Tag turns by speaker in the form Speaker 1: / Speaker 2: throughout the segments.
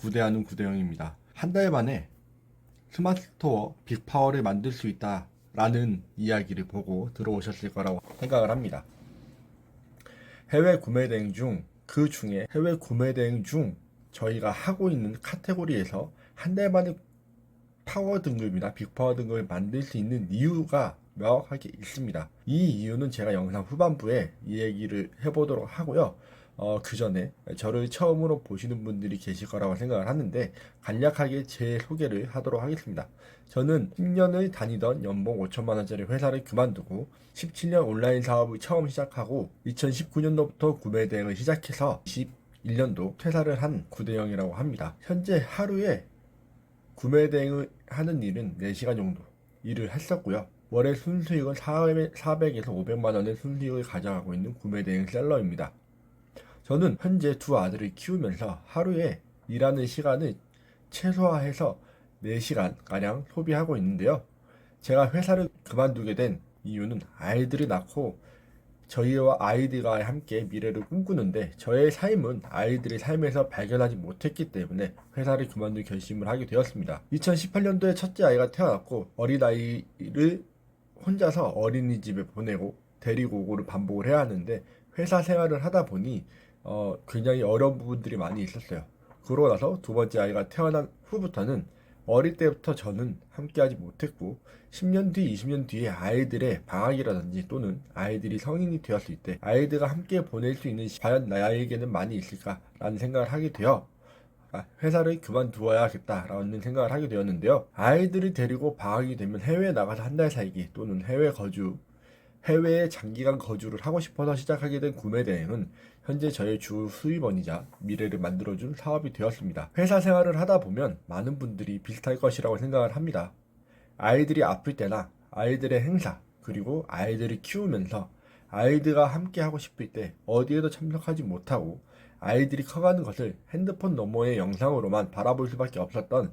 Speaker 1: 구대하는 구대영입니다. 한 달 만에 스마트 스토어 빅파워를 만들 수 있다 라는 이야기를 보고 들어오셨을 거라고 생각을 합니다. 해외 구매 대행 중 그 중에 해외 구매 대행 중 저희가 하고 있는 카테고리에서 한 달 만에 파워 등급이나 빅파워 등급을 만들 수 있는 이유가 명확하게 있습니다. 이 이유는 제가 영상 후반부에 이 얘기를 해보도록 하고요. 어, 그 전에 저를 처음으로 보시는 분들이 계실 거라고 생각을 하는데 간략하게 제 소개를 하도록 하겠습니다. 저는 10년을 다니던 연봉 5천만 원짜리 회사를 그만두고 17년 온라인 사업을 처음 시작하고 2019년도부터 구매 대행을 시작해서 21년도 퇴사를 한 구대영이라고 합니다. 현재 하루에 구매 대행을 하는 일은 4시간 정도 일을 했었고요. 월의 순수익은 400에서 500만 원의 순수익을 가져가고 있는 구매 대행 셀러입니다. 저는 현재 두 아들을 키우면서 하루에 일하는 시간을 최소화해서 4시간 가량 소비하고 있는데요. 제가 회사를 그만두게 된 이유는 아이들을 낳고 저희와 아이들과 함께 미래를 꿈꾸는데 저의 삶은 아이들의 삶에서 발견하지 못했기 때문에 회사를 그만둘 결심을 하게 되었습니다. 2018년도에 첫째 아이가 태어났고 어린아이를 혼자서 어린이집에 보내고 데리고 오고를 반복을 해야 하는데 회사 생활을 하다 보니 어, 굉장히 어려운 부분들이 많이 있었어요. 그러고 나서 두 번째 아이가 태어난 후부터는 어릴 때부터 저는 함께하지 못했고 10년 뒤, 20년 뒤에 아이들의 방학이라든지 또는 아이들이 성인이 되었을 때 아이들과 함께 보낼 수 있는 시- 과연 나에게는 많이 있을까라는 생각을 하게 되어 아, 회사를 그만두어야겠다라는 생각을 하게 되었는데요. 아이들을 데리고 방학이 되면 해외에 나가서 한 달 살기 또는 해외 거주, 해외에 장기간 거주를 하고 싶어서 시작하게 된 구매 대행은 현재 저의 주 수입원이자 미래를 만들어준 사업이 되었습니다. 회사 생활을 하다 보면 많은 분들이 비슷할 것이라고 생각을 합니다. 아이들이 아플 때나 아이들의 행사, 그리고 아이들을 키우면서 아이들과 함께 하고 싶을 때 어디에도 참석하지 못하고 아이들이 커가는 것을 핸드폰 너머의 영상으로만 바라볼 수밖에 없었던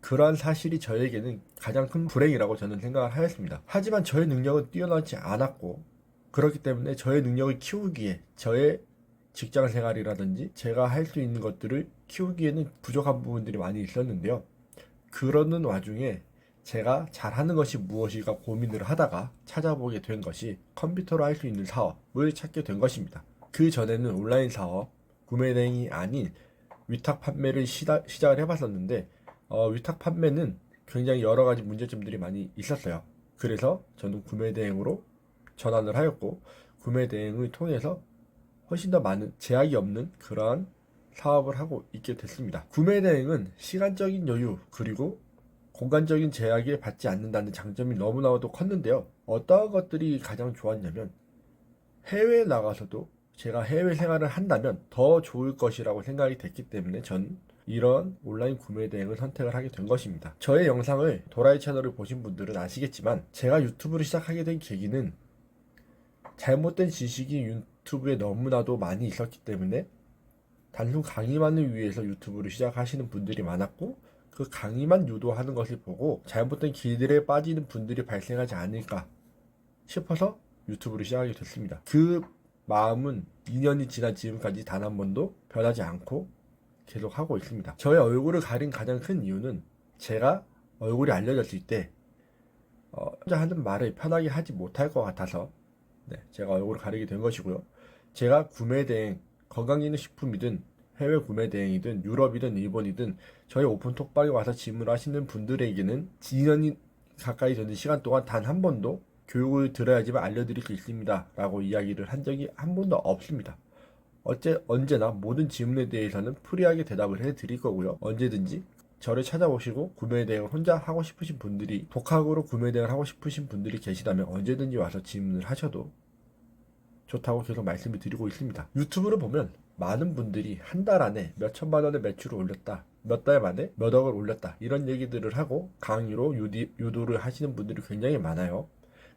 Speaker 1: 그러한 사실이 저에게는 가장 큰 불행이라고 저는 생각을 하였습니다. 하지만 저의 능력은 뛰어나지 않았고 그렇기 때문에 저의 능력을 키우기에 저의 직장 생활이라든지 제가 할 수 있는 것들을 키우기에는 부족한 부분들이 많이 있었는데요. 그러는 와중에 제가 잘하는 것이 무엇일까 고민을 하다가 찾아보게 된 것이 컴퓨터로 할 수 있는 사업을 찾게 된 것입니다. 그 전에는 온라인 사업, 구매 대행이 아닌 위탁 판매를 시다, 시작을 해봤었는데 어, 위탁 판매는 굉장히 여러 가지 문제점들이 많이 있었어요. 그래서 저는 구매 대행으로 전환을 하였고 구매 대행을 통해서 훨씬 더 많은 제약이 없는 그러한 사업을 하고 있게 됐습니다. 구매 대행은 시간적인 여유 그리고 공간적인 제약에 받지 않는다는 장점이 너무나도 컸는데요. 어떠한 것들이 가장 좋았냐면 해외에 나가서도 제가 해외 생활을 한다면 더 좋을 것이라고 생각이 됐기 때문에 전 이런 온라인 구매 대행을 선택을 하게 된 것입니다. 저의 영상을 도라이 채널을 보신 분들은 아시겠지만 제가 유튜브를 시작하게 된 계기는 잘못된 지식이 유튜브에 너무나도 많이 있었기 때문에 단순 강의만을 위해서 유튜브를 시작하시는 분들이 많았고 그 강의만 유도하는 것을 보고 잘못된 길들에 빠지는 분들이 발생하지 않을까 싶어서 유튜브를 시작하게 됐습니다. 그 마음은 2년이 지난 지금까지 단 한 번도 변하지 않고 계속 하고 있습니다. 저의 얼굴을 가린 가장 큰 이유는 제가 얼굴이 알려졌을 때 어, 혼자 하는 말을 편하게 하지 못할 것 같아서 네, 제가 얼굴을 가리게 된 것이고요. 제가 구매 대행, 건강기능식품이든 해외 구매 대행이든 유럽이든 일본이든 저희 오픈 톡방에 와서 질문하시는 분들에게는 2년이 가까이 되는 시간 동안 단 한 번도 교육을 들어야지만 알려드릴 수 있습니다. 라고 이야기를 한 적이 한 번도 없습니다. 어째, 언제나 모든 질문에 대해서는 프리하게 대답을 해드릴 거고요. 언제든지 저를 찾아오시고 구매 대행을 혼자 하고 싶으신 분들이 독학으로 구매 대행을 하고 싶으신 분들이 계시다면 언제든지 와서 질문을 하셔도 좋다고 계속 말씀을 드리고 있습니다. 유튜브를 보면 많은 분들이 한 달 안에 몇 천만 원의 매출을 올렸다. 몇 달 만에 몇 억을 올렸다. 이런 얘기들을 하고 강의로 유디, 유도를 하시는 분들이 굉장히 많아요.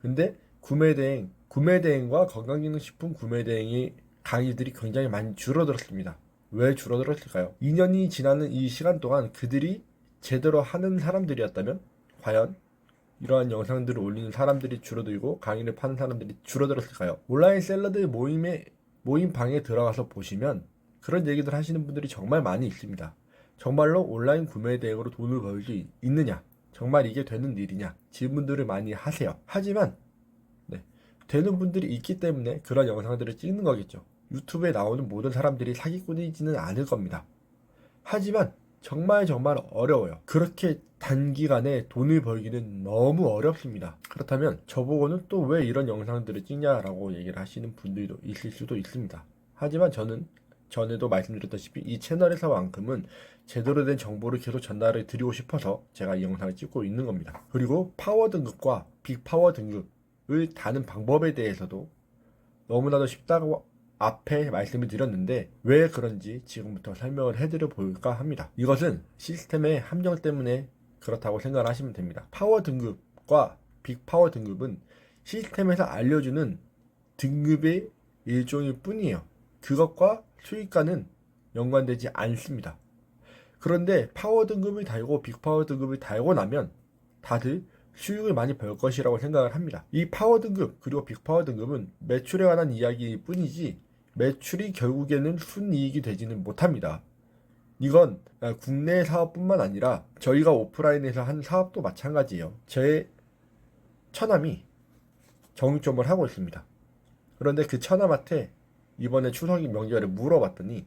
Speaker 1: 근데 구매 대행, 구매 대행과 건강기능식품 구매 대행이 강의들이 굉장히 많이 줄어들었습니다. 왜 줄어들었을까요? 2년이 지나는 이 시간 동안 그들이 제대로 하는 사람들이었다면 과연 이러한 영상들을 올리는 사람들이 줄어들고 강의를 파는 사람들이 줄어들었을까요? 온라인 셀러들 모임에 모임 방에 들어가서 보시면 그런 얘기들 하시는 분들이 정말 많이 있습니다. 정말로 온라인 구매 대행으로 돈을 벌 수 있느냐? 정말 이게 되는 일이냐? 질문들을 많이 하세요. 하지만 네, 되는 분들이 있기 때문에 그런 영상들을 찍는 거겠죠. 유튜브에 나오는 모든 사람들이 사기꾼이지는 않을 겁니다. 하지만 정말 정말 어려워요. 그렇게 단기간에 돈을 벌기는 너무 어렵습니다. 그렇다면 저보고는 또 왜 이런 영상들을 찍냐라고 얘기를 하시는 분들도 있을 수도 있습니다. 하지만 저는 전에도 말씀드렸다시피 이 채널에서만큼은 제대로 된 정보를 계속 전달을 드리고 싶어서 제가 이 영상을 찍고 있는 겁니다. 그리고 파워 등급과 빅파워 등급을 다는 방법에 대해서도 너무나도 쉽다고 앞에 말씀을 드렸는데 왜 그런지 지금부터 설명을 해드려 볼까 합니다. 이것은 시스템의 함정 때문에 그렇다고 생각을 하시면 됩니다. 파워 등급과 빅파워 등급은 시스템에서 알려주는 등급의 일종일 뿐이에요. 그것과 수익과는 연관되지 않습니다. 그런데 파워 등급을 달고 빅파워 등급을 달고 나면 다들 수익을 많이 벌 것이라고 생각을 합니다. 이 파워 등급 그리고 빅파워 등급은 매출에 관한 이야기일 뿐이지 매출이 결국에는 순이익이 되지는 못합니다. 이건 국내 사업뿐만 아니라 저희가 오프라인에서 한 사업도 마찬가지예요. 제 처남이 정육점을 하고 있습니다. 그런데 그 처남한테 이번에 추석이 명절에 물어봤더니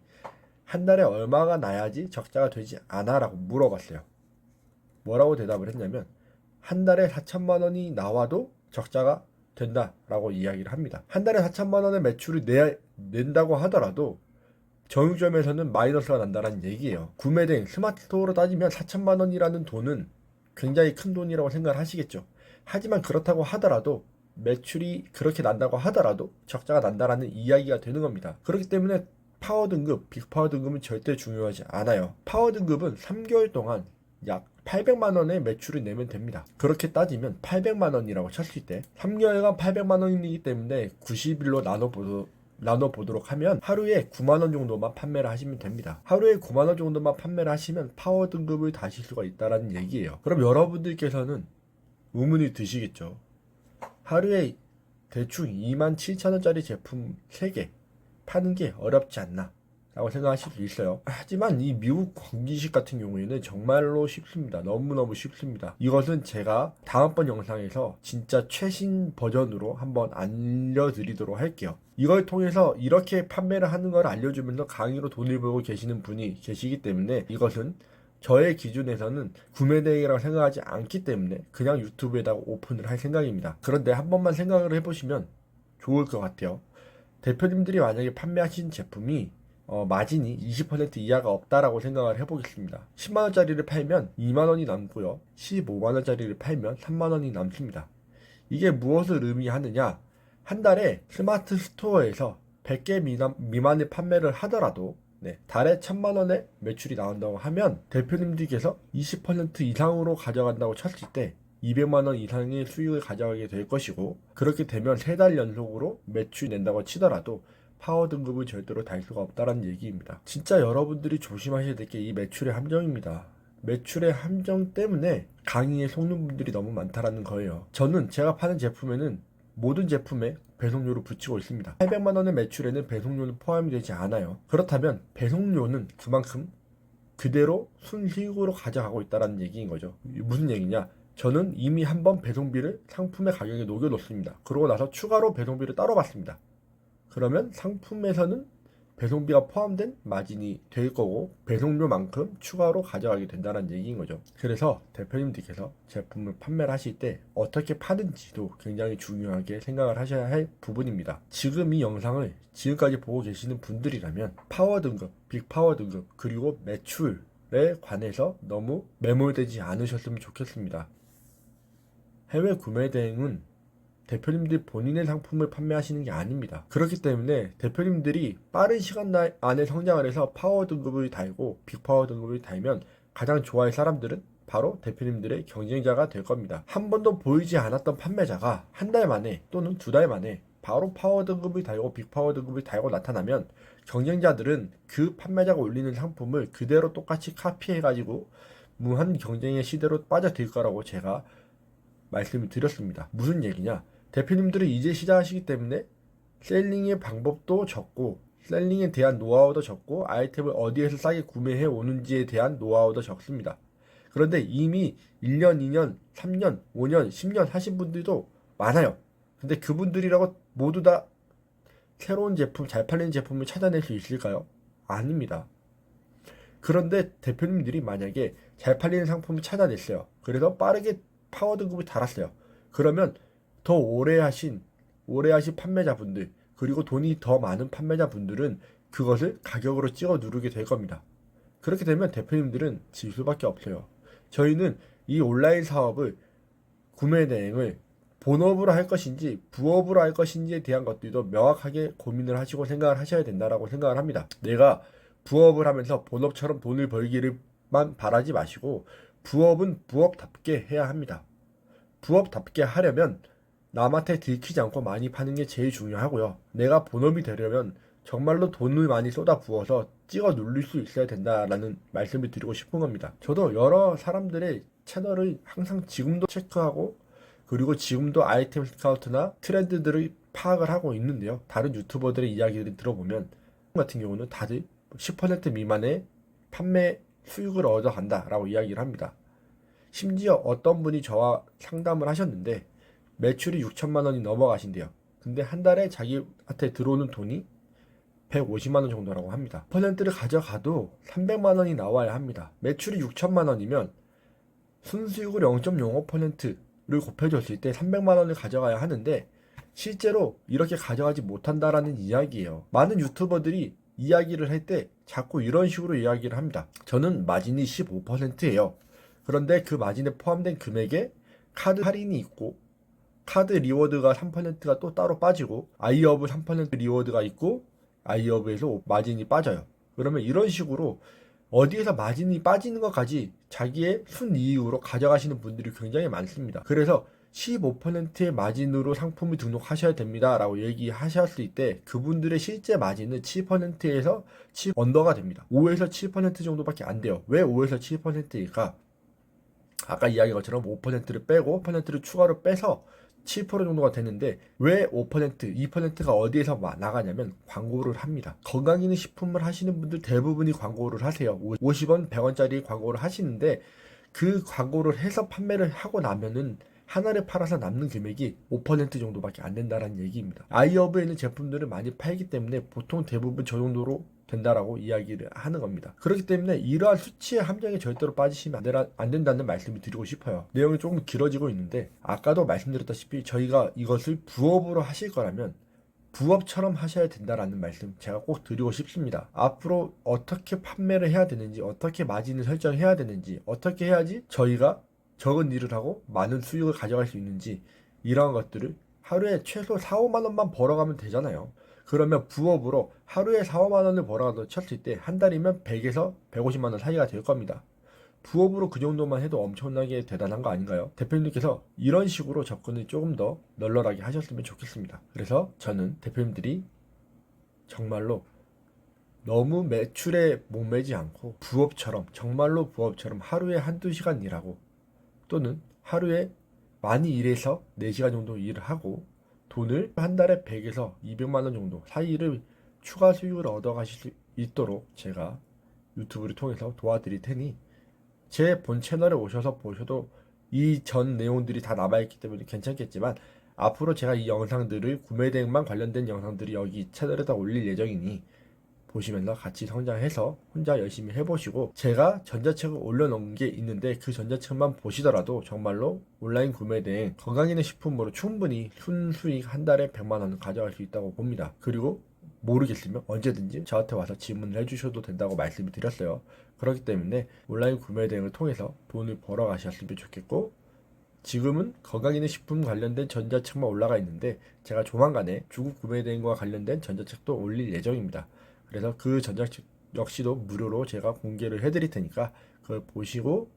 Speaker 1: 한 달에 얼마가 나야지 적자가 되지 않아라고 물어봤어요. 뭐라고 대답을 했냐면 한 달에 4천만 원이 나와도 적자가 된다라고 이야기를 합니다. 한 달에 4천만 원의 매출을 내, 낸다고 하더라도 정육점에서는 마이너스가 난다는 얘기예요. 구매된 스마트 스토어로 따지면 4천만 원이라는 돈은 굉장히 큰 돈이라고 생각을 하시겠죠. 하지만 그렇다고 하더라도 매출이 그렇게 난다고 하더라도 적자가 난다라는 이야기가 되는 겁니다. 그렇기 때문에 파워 등급, 빅파워 등급은 절대 중요하지 않아요. 파워 등급은 3개월 동안 약 800만 원의 매출을 내면 됩니다. 그렇게 따지면 800만 원이라고 쳤을 때 3개월간 800만 원이기 때문에 90일로 나눠 나눠 보도록 하면 하루에 9만 원 정도만 판매를 하시면 됩니다. 하루에 9만 원 정도만 판매를 하시면 파워 등급을 다실 수가 있다라는 얘기예요. 그럼 여러분들께서는 의문이 드시겠죠. 하루에 대충 2만 7천 원짜리 제품 3개 파는 게 어렵지 않나 라고 생각하실 수 있어요. 하지만 이 미국 건기식 같은 경우에는 정말로 쉽습니다. 너무너무 쉽습니다. 이것은 제가 다음번 영상에서 진짜 최신 버전으로 한번 알려드리도록 할게요. 이걸 통해서 이렇게 판매를 하는 걸 알려주면서 강의로 돈을 벌고 계시는 분이 계시기 때문에 이것은 저의 기준에서는 구매 대행이라고 생각하지 않기 때문에 그냥 유튜브에다가 오픈을 할 생각입니다. 그런데 한 번만 생각을 해보시면 좋을 것 같아요. 대표님들이 만약에 판매하신 제품이 어, 마진이 20% 이하가 없다라고 생각을 해보겠습니다. 10만원짜리를 팔면 미만원이 남고요. 15만원짜리를 팔면 3만원이 남습니다. 이게 무엇을 의미하느냐? 한 달에 스마트 스토어에서 100개 미만, 미만의 판매를 하더라도 네, 달에 1000만원의 매출이 나온다고 하면 대표님들께서 20% 이상으로 가져간다고 쳤을 때 200만원 이상의 수익을 가져가게 될 것이고 그렇게 되면 3달 연속으로 매출 낸다고 치더라도 파워 등급은 절대로 달 수가 없다는 얘기입니다. 진짜 여러분들이 조심하셔야 될 게 이 매출의 함정입니다. 매출의 함정 때문에 강의에 속는 분들이 너무 많다라는 거예요. 저는 제가 파는 제품에는 모든 제품에 배송료를 붙이고 있습니다. 800만 원의 매출에는 배송료는 포함이 되지 않아요. 그렇다면 배송료는 그만큼 그대로 순수익으로 가져가고 있다는 얘기인 거죠. 무슨 얘기냐? 저는 이미 한번 배송비를 상품의 가격에 녹여놓습니다. 그러고 나서 추가로 배송비를 따로 받습니다. 그러면 상품에서는 배송비가 포함된 마진이 될 거고 배송료만큼 추가로 가져가게 된다는 얘기인 거죠. 그래서 대표님들께서 제품을 판매를 하실 때 어떻게 파는지도 굉장히 중요하게 생각을 하셔야 할 부분입니다. 지금 이 영상을 지금까지 보고 계시는 분들이라면 파워 등급, 빅파워 등급 그리고 매출에 관해서 너무 매몰되지 않으셨으면 좋겠습니다. 해외 구매 대행은 대표님들이 본인의 상품을 판매하시는 게 아닙니다. 그렇기 때문에 대표님들이 빠른 시간 안에 성장을 해서 파워 등급을 달고 빅파워 등급을 달면 가장 좋아할 사람들은 바로 대표님들의 경쟁자가 될 겁니다. 한 번도 보이지 않았던 판매자가 한 달 만에 또는 두 달 만에 바로 파워 등급을 달고 빅파워 등급을 달고 나타나면 경쟁자들은 그 판매자가 올리는 상품을 그대로 똑같이 카피해가지고 무한 경쟁의 시대로 빠져들 거라고 제가 말씀을 드렸습니다. 무슨 얘기냐? 대표님들이 이제 시작하시기 때문에 셀링의 방법도 적고 셀링에 대한 노하우도 적고 아이템을 어디에서 싸게 구매해 오는지에 대한 노하우도 적습니다. 그런데 이미 1년, 2년, 3년, 5년, 10년 하신 분들도 많아요. 근데 그분들이라고 모두 다 새로운 제품, 잘 팔리는 제품을 찾아낼 수 있을까요? 아닙니다. 그런데 대표님들이 만약에 잘 팔리는 상품을 찾아냈어요. 그래서 빠르게 파워 등급을 달았어요. 그러면 더 오래 하신, 오래 하신 판매자분들, 그리고 돈이 더 많은 판매자분들은 그것을 가격으로 찍어 누르게 될 겁니다. 그렇게 되면 대표님들은 질 수밖에 없어요. 저희는 이 온라인 사업을 구매 대행을 본업으로 할 것인지 부업으로 할 것인지에 대한 것들도 명확하게 고민을 하시고 생각을 하셔야 된다라고 생각을 합니다. 내가 부업을 하면서 본업처럼 돈을 벌기를만 바라지 마시고 부업은 부업답게 해야 합니다. 부업답게 하려면 남한테 들키지 않고 많이 파는 게 제일 중요하고요. 내가 본업이 되려면 정말로 돈을 많이 쏟아 부어서 찍어 누릴 수 있어야 된다라는 말씀을 드리고 싶은 겁니다. 저도 여러 사람들의 채널을 항상 지금도 체크하고 그리고 지금도 아이템 스카우트나 트렌드들을 파악을 하고 있는데요. 다른 유튜버들의 이야기를 들어보면 같은 경우는 다들 10% 미만의 판매 수익을 얻어간다라고 이야기를 합니다. 심지어 어떤 분이 저와 상담을 하셨는데 매출이 6천만 원이 넘어가신대요. 근데 한 달에 자기한테 들어오는 돈이 150만 원 정도라고 합니다. 퍼센트를 가져가도 300만 원이 나와야 합니다. 매출이 6천만 원이면 순수익을 0.05%를 곱해줬을 때 300만 원을 가져가야 하는데 실제로 이렇게 가져가지 못한다라는 이야기예요. 많은 유튜버들이 이야기를 할 때 자꾸 이런 식으로 이야기를 합니다. 저는 마진이 15%예요. 그런데 그 마진에 포함된 금액에 카드 할인이 있고 카드 리워드가 3%가 또 따로 빠지고 아이어브 3% 리워드가 있고 아이어브에서 마진이 빠져요. 그러면 이런 식으로 어디에서 마진이 빠지는 것까지 자기의 순이익으로 가져가시는 분들이 굉장히 많습니다. 그래서 15%의 마진으로 상품을 등록하셔야 됩니다. 라고 얘기하셨을 때 그분들의 실제 마진은 7%에서 7 언더가 됩니다. 5에서 7% 정도밖에 안 돼요. 왜 5에서 7%일까? 아까 이야기한 것처럼 5%를 빼고 5%를 추가로 빼서 7% 정도가 되는데 왜 5%, 2%가 어디에서 마- 나가냐면 광고를 합니다. 건강기능 식품을 하시는 분들 대부분이 광고를 하세요. 50원, 100원짜리 광고를 하시는데 그 광고를 해서 판매를 하고 나면은 하나를 팔아서 남는 금액이 5% 정도밖에 안 된다라는 얘기입니다. 아이어브에 있는 제품들을 많이 팔기 때문에 보통 대부분 저 정도로 된다라고 이야기를 하는 겁니다. 그렇기 때문에 이러한 수치의 함정에 절대로 빠지시면 안 된다는 말씀을 드리고 싶어요. 내용이 조금 길어지고 있는데 아까도 말씀드렸다시피 저희가 이것을 부업으로 하실 거라면 부업처럼 하셔야 된다라는 말씀 제가 꼭 드리고 싶습니다. 앞으로 어떻게 판매를 해야 되는지, 어떻게 마진을 설정해야 되는지, 어떻게 해야지 저희가 적은 일을 하고 많은 수익을 가져갈 수 있는지 이러한 것들을 하루에 최소 4, 5만 원만 벌어가면 되잖아요. 그러면 부업으로 하루에 4, 5만 원을 벌어가도 쳤을 때 한 달이면 100에서 150만 원 사이가 될 겁니다. 부업으로 그 정도만 해도 엄청나게 대단한 거 아닌가요? 대표님께서 이런 식으로 접근을 조금 더 널널하게 하셨으면 좋겠습니다. 그래서 저는 대표님들이 정말로 너무 매출에 목매지 않고 부업처럼 정말로 부업처럼 하루에 한두 시간 일하고 또는 하루에 많이 일해서 4시간 정도 일을 하고 돈을 한 달에 100에서 200만 원 정도 사이를 추가 수익을 얻어 가실 수 있도록 제가 유튜브를 통해서 도와드릴 테니 제 본 채널에 오셔서 보셔도 이 전 내용들이 다 남아있기 때문에 괜찮겠지만 앞으로 제가 이 영상들을 구매 대행만 관련된 영상들이 여기 채널에다 올릴 예정이니 보시면서 같이 성장해서 혼자 열심히 해보시고 제가 전자책을 올려놓은 게 있는데 그 전자책만 보시더라도 정말로 온라인 구매 대행 건강기능 식품으로 충분히 순수익 한 달에 100만 원을 가져갈 수 있다고 봅니다. 그리고 모르겠으면 언제든지 저한테 와서 질문을 해주셔도 된다고 말씀을 드렸어요. 그렇기 때문에 온라인 구매 대행을 통해서 돈을 벌어 가셨으면 좋겠고 지금은 건강기능 식품 관련된 전자책만 올라가 있는데 제가 조만간에 중국 구매 대행과 관련된 전자책도 올릴 예정입니다. 그래서 그 전자책 역시도 무료로 제가 공개를 해드릴 테니까 그걸 보시고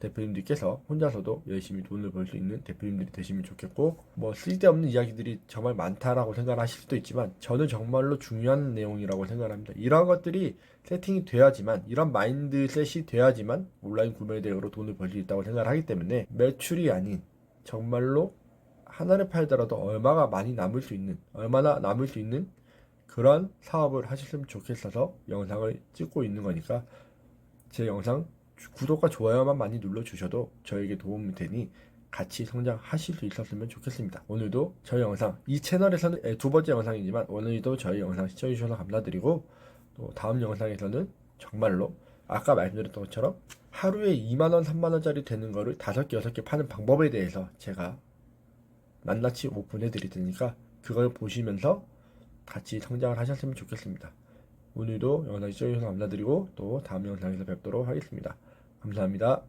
Speaker 1: 대표님들께서 혼자서도 열심히 돈을 벌 수 있는 대표님들이 되시면 좋겠고 뭐 쓸데없는 이야기들이 정말 많다라고 생각하실 수도 있지만 저는 정말로 중요한 내용이라고 생각합니다. 이러한 것들이 세팅이 돼야지만 이런 마인드셋이 돼야지만 온라인 구매 대행으로 돈을 벌 수 있다고 생각을 하기 때문에 매출이 아닌 정말로 하나를 팔더라도 얼마가 많이 남을 수 있는 얼마나 남을 수 있는 그런 사업을 하셨으면 좋겠어서 영상을 찍고 있는 거니까 제 영상 주- 구독과 좋아요만 많이 눌러주셔도 저에게 도움이 되니 같이 성장하실 수 있었으면 좋겠습니다. 오늘도 저희 영상 이 채널에서는 에, 두 번째 영상이지만 오늘도 저희 영상 시청해주셔서 감사드리고 또 다음 영상에서는 정말로 아까 말씀드렸던 것처럼 하루에 2만원, 3만원짜리 되는 거를 5개, 6개 파는 방법에 대해서 제가 낱낱이 오픈해 드릴 테니까 그걸 보시면서 같이 성장을 하셨으면 좋겠습니다. 오늘도 영상 시청해주셔서 감사드리고 또 다음 영상에서 뵙도록 하겠습니다. 감사합니다.